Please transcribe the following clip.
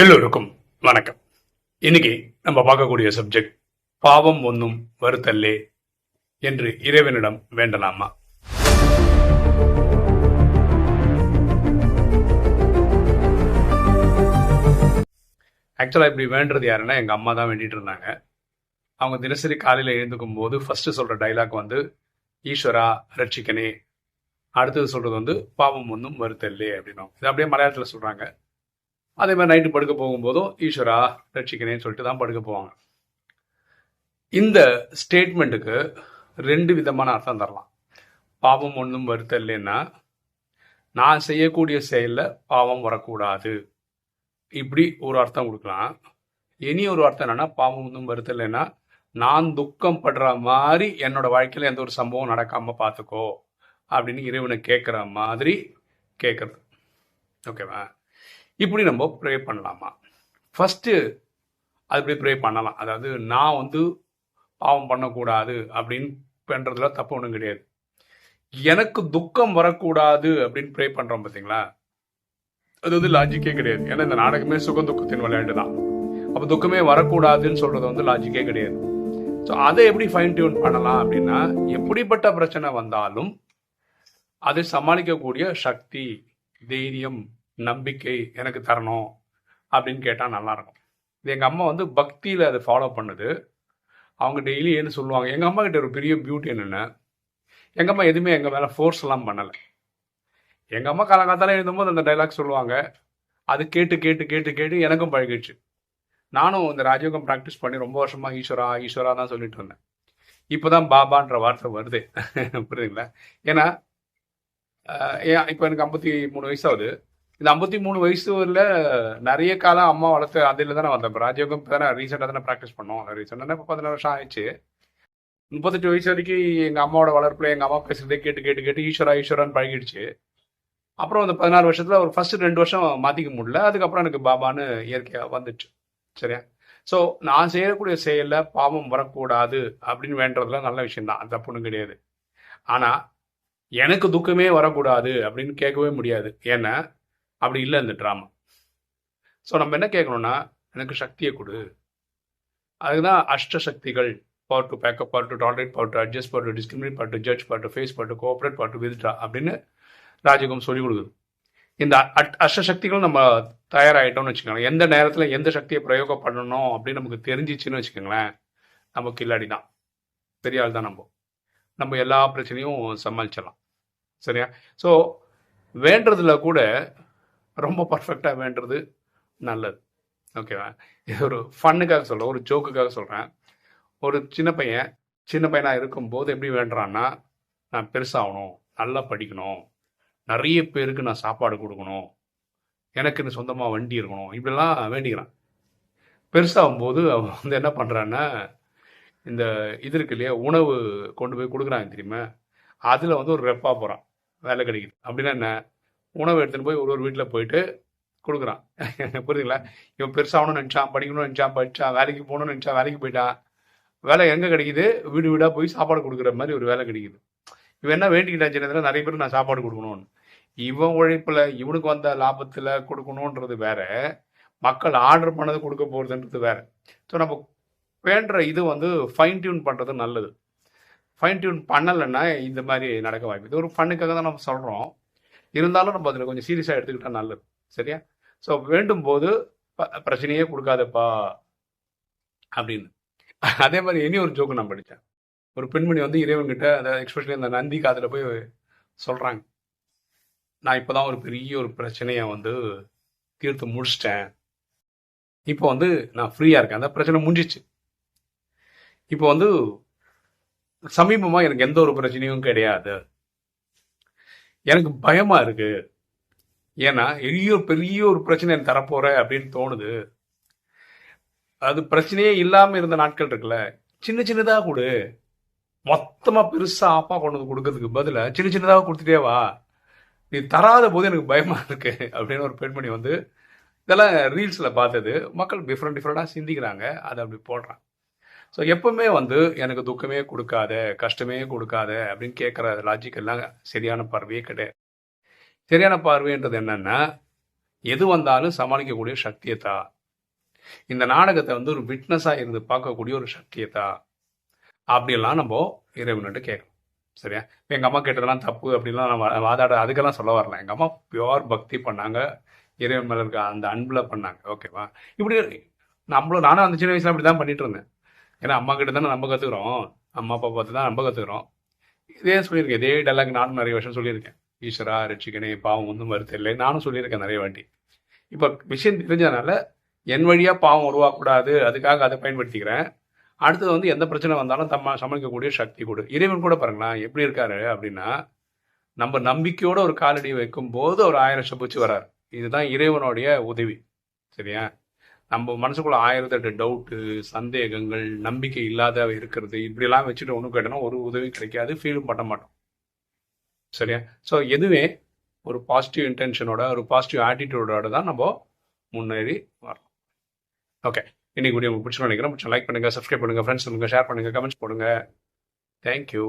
எல்லோருக்கும் வணக்கம். இன்னைக்கு நம்ம பார்க்கக்கூடிய சப்ஜெக்ட் பாவம் ஒன்றும் வருத்தல்லே என்று இறைவனிடம் வேண்டலாமா? ஆக்சுவலாக இப்படி வேண்டது யாருன்னா எங்கள் அம்மா தான் வேண்டிட்டு இருந்தாங்க. அவங்க தினசரி காலையில் எழுந்துக்கும் போது ஃபர்ஸ்ட் சொல்கிற டைலாக் வந்து ஈஸ்வரா ரட்சிக்கனே. அடுத்தது சொல்கிறது வந்து பாவம் ஒன்றும் வருத்தல்லே அப்படின்னும். இது அப்படியே மலையாளத்தில் சொல்கிறாங்க அதே மாதிரி நைட்டு படுக்க போகும்போதும் ஈஸ்வரா ரட்சிக்கனேன்னு சொல்லிட்டு தான் படுக்க போவாங்க. இந்த ஸ்டேட்மெண்ட்டுக்கு ரெண்டு விதமான அர்த்தம் தரலாம். பாவம் ஒன்றும் வருத்தம் இல்லைன்னா நான் செய்யக்கூடிய செயலில் பாவம் வரக்கூடாது. இப்படி ஒரு அர்த்தம் கொடுக்கலாம். இனி ஒரு அர்த்தம் என்னென்னா பாவம் ஒன்றும் வருத்தம் இல்லைன்னா நான் துக்கம் படுற மாதிரி என்னோட வாழ்க்கையில் எந்த ஒரு சம்பவம் நடக்காமல் பார்த்துக்கோ அப்படின்னு இறைவனை கேட்குற மாதிரி கேட்குறது ஓகேவா இப்படி நம்ம ப்ரே பண்ணலாமா? ஃபஸ்ட்டு அது இப்படி ப்ரே பண்ணலாம்? அதாவது நான் வந்து பாவம் பண்ணக்கூடாது அப்படின்னு பண்ணுறதுல தப்பு ஒன்றும் கிடையாது. எனக்கு துக்கம் வரக்கூடாது அப்படின்னு ப்ரே பண்ணுறோம் பார்த்தீங்களா அது வந்து லாஜிக்கே கிடையாது. ஏன்னா இந்த நாடகமே சுகம் துக்கத்தின் விளையாட்டு தான். அப்போ துக்கமே வரக்கூடாதுன்னு சொல்கிறது வந்து லாஜிக்கே கிடையாது. ஸோ அதை எப்படி ஃபைன் டியூன் பண்ணலாம் அப்படின்னா எப்படிப்பட்ட பிரச்சனை வந்தாலும் அதை சமாளிக்கக்கூடிய சக்தி தைரியம் நம்பிக்கை எனக்கு தரணும் அப்படின்னு கேட்டால் நல்லாயிருக்கும். இது எங்கள் அம்மா வந்து பக்தியில் அதை ஃபாலோ பண்ணுது. அவங்க டெய்லி என்ன சொல்லுவாங்க. எங்கள் அம்மா கிட்ட ஒரு பெரிய பியூட்டி என்னென்ன எங்கள் அம்மா எதுவுமே எங்கள் மேலே ஃபோர்ஸ்லாம் பண்ணலை. எங்கள் அம்மா காலங்காத்தால எழுதும்போது அந்த டைலாக் சொல்லுவாங்க. அது கேட்டு கேட்டு கேட்டு கேட்டு எனக்கும் பழகிடுச்சு. நானும் இந்த ராஜயோகம் ப்ராக்டிஸ் பண்ணி ரொம்ப வருஷமாக ஈஸ்வரா ஈஸ்வரா தான் சொல்லிட்டு இருந்தேன். இப்போ தான் பாபான்ற வார்த்தை வருது. புரியுதுங்களா? ஏன்னா ஏன் இப்போ எனக்கு ஐம்பத்தி மூணு வயசாகுது இந்த ஐம்பத்தி மூணு வயசு வயசுல நிறைய காலம் அம்மா வளர்த்து அதில் தானே வந்தேன். இப்போ ராஜயோகம் இப்போ தானே ரீசெண்டாக தானே ப்ராக்டிஸ் பண்ணோம். ரீசெண்டாக இப்போ பதினாறு வருஷம் ஆயிடுச்சு. முப்பத்தெட்டு வயசு வரைக்கும் எங்கள் அம்மாவோட வளர்ப்பில் எங்கள் அம்மா பேசுறதே கேட்டு கேட்டு கேட்டு ஈஸ்வரா ஈஸ்வரான்னு பழகிடுச்சு. அப்புறம் அந்த பதினாறு வருஷத்தில் ஒரு ஃபர்ஸ்ட் ரெண்டு வருஷம் மாற்றிக்க முடியல. அதுக்கப்புறம் எனக்கு பாபான்னு இயற்கையாக வந்துச்சு. சரியா? ஸோ நான் செய்யக்கூடிய செயலில் பாவம் வரக்கூடாது அப்படின்னு வேண்டதுல நல்ல விஷயம்தான். அது தப்புன்னு கிடையாது. ஆனால் எனக்கு துக்கமே வரக்கூடாது அப்படின்னு கேட்கவே முடியாது. ஏன்னா அப்படி இல்லை இந்த ட்ராமா ஸோ நம்ம என்ன கேட்கணும்னா எனக்கு சக்தியை கொடு. அதுக்கு தான் அஷ்ட சக்திகள் power to pack up power to tolerate power to adjust power to discriminate power to judge power to face power to cooperate power to withdraw அப்படின்னு ராஜகம் சொல்லிக் கொடுக்குது. இந்த அட்- சக்திகளும் நம்ம தயாராகிட்டோம்னு வச்சுக்கோங்களேன். எந்த நேரத்தில் எந்த சக்தியை பிரயோகம் பண்ணணும் அப்படின்னு நமக்கு தெரிஞ்சிச்சுன்னு வச்சுக்கோங்களேன் நம்ம கில்லாடி தான் பெரிய ஆள் தான் நம்ம. நம்ம எல்லா பிரச்சனையும் சமாளிச்சிடலாம். சரியா? ஸோ வேண்டதில் கூட ரொம்ப பர்ஃபெக்டாக வேண்டுறது நல்லது. ஓகேவா இது ஒரு ஃபன்னுக்காக சொல்கிறேன் ஒரு ஜோக்குக்காக சொல்கிறேன் ஒரு சின்ன பையன் சின்ன பையனாக இருக்கும்போது எப்படி வேண்டுறான்னா நான் பெருசாகணும் நல்லா படிக்கணும் நிறைய பேருக்கு நான் சாப்பாடு கொடுக்கணும் எனக்குன்னு சொந்தமாக வண்டி இருக்கணும் இப்படிலாம் வேண்டிக்கிறான். பெருசாகும் போது அவன் வந்து என்ன பண்ணுறான்னா இந்த இது இருக்கு இல்லையா உணவு கொண்டு போய் கொடுக்குறாங்க தெரியுமா? அதில் வந்து ஒரு ரெப்பாக போகிறான் வேலை கிடைக்குது. அப்படின்னா என்ன? உணவு எடுத்துன்னு போய் ஒரு ஒரு வீட்டில் போயிட்டு கொடுக்குறான். புரியுதுங்களா? இவன் பெருசாகணும்னு நினச்சான் படிக்கணும்னு நினச்சான் படித்தா வேலைக்கு போகணும்னு நினச்சான் வேலைக்கு போயிட்டான். வேலை எங்கே கிடைக்குது? வீடு வீடாக போய் சாப்பாடு கொடுக்குற மாதிரி ஒரு வேலை கிடைக்குது. இவன் என்ன வேண்டிக்கிட்டான் சின்னதுல நிறைய பேர் நான் சாப்பாடு கொடுக்கணும்னு. இவன் உழைப்பில் இவனுக்கு வந்த லாபத்தில் கொடுக்கணுன்றது வேற. மக்கள் ஆர்டர் பண்ணது கொடுக்க போகிறதுன்றது வேற. ஸோ நம்ம வேண்டுற இது வந்து ஃபைன் டியூன் பண்ணுறது நல்லது. ஃபைன் டியூன் பண்ணலைன்னா இந்த மாதிரி நடக்க வாய்ப்பு. இது ஒரு ஃபண்ணுக்காக தான் நம்ம சொல்கிறோம் இருந்தாலும் நம்ம அதில் கொஞ்சம் சீரியஸாக எடுத்துக்கிட்டா நல்லது. சரியா? ஸோ வேண்டும் போது ப- பிரச்சனையே கொடுக்காதப்பா. அப்படின்னு. அதே மாதிரி இனி ஒரு ஜோக்கு நான் படித்தேன் ஒரு பெண்மணி வந்து இறைவன்கிட்ட அதாவது எக்ஸ்பெஷலி அந்த நந்தி காதில் போய் சொல்கிறாங்க நான் இப்போ தான் ஒரு பெரிய ஒரு பிரச்சனையை வந்து தீர்த்து முடிச்சிட்டேன். இப்போ வந்து நான் ஃப்ரீயாக இருக்கேன். அந்த பிரச்சனை முடிஞ்சிச்சு. இப்போ வந்து சமீபமாக எனக்கு எந்த ஒரு பிரச்சனையும் கிடையாது. எனக்கு பயமாக இருக்கு. ஏன்னா பெரிய பெரிய ஒரு பிரச்சனை எனக்கு தரப்போற அப்படின்னு தோணுது. அது பிரச்சனையே இல்லாமல் இருந்த நாட்கள் இருக்குல்ல. சின்ன சின்னதாக கொடு. மொத்தமா பெருசா ஆப்பா கொண்டு வந்து கொடுக்கறதுக்கு பதிலாக சின்ன சின்னதாக கொடுத்துட்டே வா. நீ தராத போது எனக்கு பயமா இருக்கு அப்படின்னு ஒரு பெண்மணி வந்து இதெல்லாம் ரீல்ஸில் பார்த்தது. மக்கள் டிஃப்ரெண்ட் டிஃப்ரெண்டாக சிந்திக்கிறாங்க. அதை அப்படி போடுறான் ஸோ எப்பவுமே வந்து எனக்கு துக்கமே கொடுக்காத கஷ்டமே கொடுக்காத அப்படின்னு கேட்குற லாஜிக் எல்லாம் சரியான பார்வையே கிடையாது. சரியான பார்வைன்றது என்னன்னா எது வந்தாலும் சமாளிக்கக்கூடிய சக்தியை தா இந்த நாடகத்தை வந்து ஒரு விட்னஸாக இருந்து பார்க்கக்கூடிய ஒரு சக்தியை தா அப்படிலாம் நம்ம இறைவன்கிட்ட கேட்கணும். சரியா? இப்போ எங்கள் அம்மா கேட்டதெல்லாம் தப்பு அப்படிலாம் நான் வாதாட அதுக்கெல்லாம் சொல்ல வரல. எங்கள் அம்மா பியோர் பக்தி பண்ணாங்க. இறைவன் மேலே இருக்க அந்த அன்பில் பண்ணாங்க. ஓகேவா இப்படி நம்மளும் நானும் அந்த சின்ன வயசில் அப்படி தான் பண்ணிட்டு இருந்தேன். ஏன்னா அம்மா கிட்ட தானே நம்ம கற்றுக்குறோம் அம்மா அப்பா பார்த்து தான் நம்ம கற்றுக்குறோம் இதே சொல்லியிருக்கேன். இதே டைலாக் நானும் நிறைய வருஷம் சொல்லியிருக்கேன். ஈஸ்வரா ரட்சிக்கனே பாவம் ஒன்றும் வருத்தில்லை நானும் சொல்லியிருக்கேன் நிறைய வாட்டி. இப்போ விஷயம் தெரிஞ்சதுனால என் வழியாக பாவம் உருவாக்கக்கூடாது. அதுக்காக அதை பயன்படுத்திக்கிறேன். அடுத்தது வந்து எந்த பிரச்சனை வந்தாலும் தம்மா சமாளிக்கக்கூடிய சக்தி கொடு. இறைவன் கூட பாருங்களேன் எப்படி இருக்காரு அப்படின்னா நம்ம நம்பிக்கையோட ஒரு காலடி வைக்கும் போது ஒரு ஆயிரம் சபிச்சு வரார் இதுதான் இறைவனுடைய உதவி. சரியா? நம்ம மனசுக்குள்ள ஆயிரத்தெட்டு டவுட்டு சந்தேகங்கள் நம்பிக்கை இல்லாத இருக்கிறது. இப்படிலாம் வச்சுட்டு ஒன்றும் கேட்டோம்னா ஒரு உதவி கிடைக்காது ஃபீலும் பண்ண மாட்டோம். சரியா? ஸோ எதுவே ஒரு பாசிட்டிவ் இன்டென்ஷனோட ஒரு பாசிட்டிவ் ஆட்டிடியூடோட தான் நம்ம முன்னேறி வரலாம் ஓகே இன்னைக்கு வீடியோ உங்களுக்கு பிடிச்சி நினைக்கிறேன். லைக் பண்ணுங்கள் சப்ஸ்கிரைப் பண்ணுங்கள் ஃப்ரெண்ட்ஸ் சொல்லுங்கள் ஷேர் பண்ணுங்கள் கமெண்ட்ஸ் போடுங்க. தேங்க்யூ